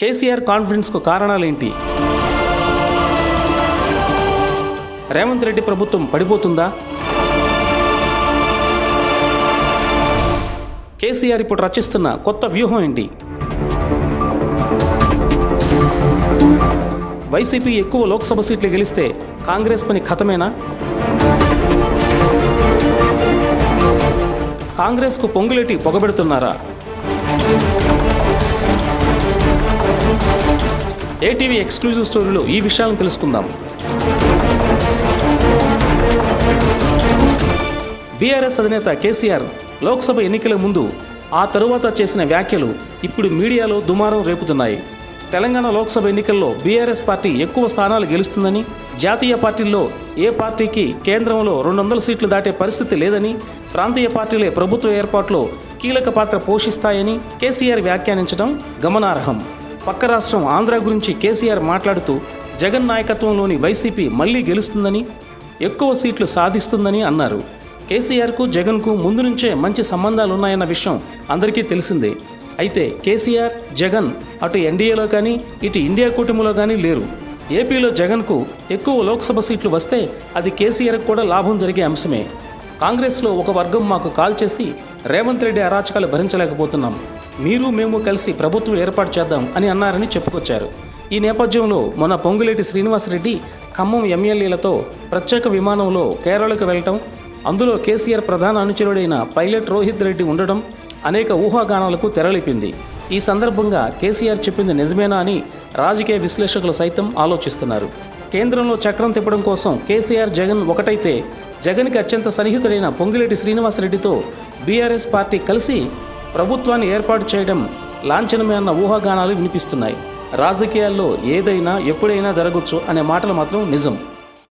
కేసీఆర్ కాన్ఫిడెన్స్కు కారణాలేంటి? రేవంత్ రెడ్డి ప్రభుత్వం పడిపోతుందా? కేసీఆర్ ఇప్పుడు రచిస్తున్న కొత్త వ్యూహం ఏంటి? వైసీపీ ఎక్కువ లోక్సభ సీట్లు గెలిస్తే కాంగ్రెస్ పని ఖతమేనా? కాంగ్రెస్కు పొంగులేటి పొగబెడుతున్నారా? ఏటీవీ ఎక్స్క్లూజివ్ స్టోరీలో ఈ విషయాలను తెలుసుకుందాం. బీఆర్ఎస్ అధినేత కేసీఆర్ లోక్సభ ఎన్నికల ముందు ఆ తరువాత చేసిన వ్యాఖ్యలు ఇప్పుడు మీడియాలో దుమారం రేపుతున్నాయి. తెలంగాణ లోక్సభ ఎన్నికల్లో బీఆర్ఎస్ పార్టీ ఎక్కువ స్థానాలు గెలుస్తుందని జాతీయ పార్టీల్లో ఏ పార్టీకి కేంద్రంలో రెండు వందల సీట్లు దాటే పరిస్థితి లేదని ప్రాంతీయ పార్టీలే ప్రభుత్వ ఏర్పాటులో కీలక పాత్ర పోషిస్తాయని కేసీఆర్ వ్యాఖ్యానించడం గమనార్హం. పక్క రాష్ట్రం ఆంధ్ర గురించి కేసీఆర్ మాట్లాడుతూ జగన్ నాయకత్వంలోని వైసీపీ మళ్ళీ గెలుస్తుందని ఎక్కువ సీట్లు సాధిస్తుందని అన్నారు. కేసీఆర్కు జగన్కు ముందు నుంచే మంచి సంబంధాలున్నాయన్న విషయం అందరికీ తెలిసిందే. అయితే కేసీఆర్ జగన్ అటు ఎన్డీఏలో కానీ ఇటు ఇండియా కూటమిలో కానీ లేరు. ఏపీలో జగన్కు ఎక్కువ లోక్సభ సీట్లు వస్తే అది కేసీఆర్కు కూడా లాభం జరిగే అంశమే. కాంగ్రెస్లో ఒక వర్గం మాకు కాల్ చేసి రేవంత్ రెడ్డి అరాచకాలు భరించలేకపోతున్నాం. మీరు మేము కలిసి ప్రభుత్వం ఏర్పాటు చేద్దాం అని అన్నారని చెప్పుకొచ్చారు. ఈ నేపథ్యంలో మొన్న పొంగులేటి శ్రీనివాసరెడ్డి ఖమ్మం ఎమ్మెల్యేలతో ప్రత్యేక విమానంలో కేరళకు వెళ్ళటం అందులో కేసీఆర్ ప్రధాన అనుచరుడైన పైలట్ రోహిత్ రెడ్డి ఉండడం అనేక ఊహాగానాలకు తెరలేపింది. ఈ సందర్భంగా కేసీఆర్ చెప్పింది నిజమేనా అని రాజకీయ విశ్లేషకులు సైతం ఆలోచిస్తున్నారు. కేంద్రంలో చక్రం తిప్పడం కోసం కేసీఆర్ జగన్ ఒకటైతే జగన్కి అత్యంత సన్నిహితుడైన పొంగిరెడ్డి శ్రీనివాసరెడ్డితో బీఆర్ఎస్ పార్టీ కలిసి ప్రభుత్వాన్ని ఏర్పాటు చేయడం లాంఛనమే అన్న ఊహాగానాలు వినిపిస్తున్నాయి. రాజకీయాల్లో ఏదైనా ఎప్పుడైనా జరగచ్చు అనే మాటలు మాత్రం నిజం.